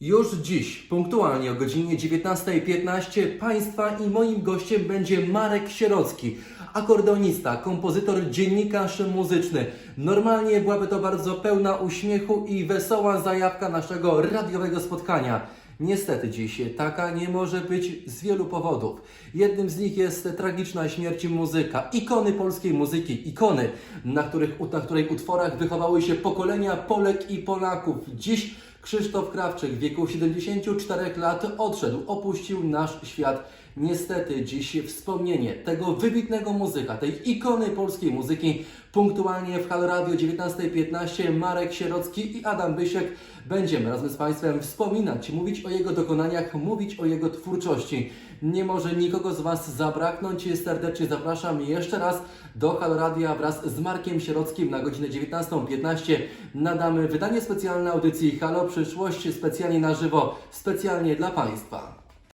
Już dziś, punktualnie o godzinie 19.15, Państwa i moim gościem będzie Marek Sierocki, akordeonista, kompozytor, dziennikarz muzyczny. Normalnie byłaby to bardzo pełna uśmiechu i wesoła zajawka naszego radiowego spotkania. Niestety dziś taka nie może być z wielu powodów. Jednym z nich jest tragiczna śmierć muzyka, ikony polskiej muzyki, ikony, na, których, na której utworach wychowały się pokolenia Polek i Polaków. Dziś Krzysztof Krawczyk w wieku 74 lat odszedł, opuścił nasz świat. Niestety dziś wspomnienie tego wybitnego muzyka, tej ikony polskiej muzyki, punktualnie w Halo Radio 19.15 Marek Sierocki i Adam Bysiek będziemy razem z Państwem wspominać, mówić o jego dokonaniach, mówić o jego twórczości. Nie może nikogo z Was zabraknąć. Serdecznie zapraszam jeszcze raz do Halo Radia wraz z Markiem Sierockim na godzinę 19.15. Nadamy wydanie specjalne audycji Halo Przyszłość specjalnie na żywo, specjalnie dla Państwa.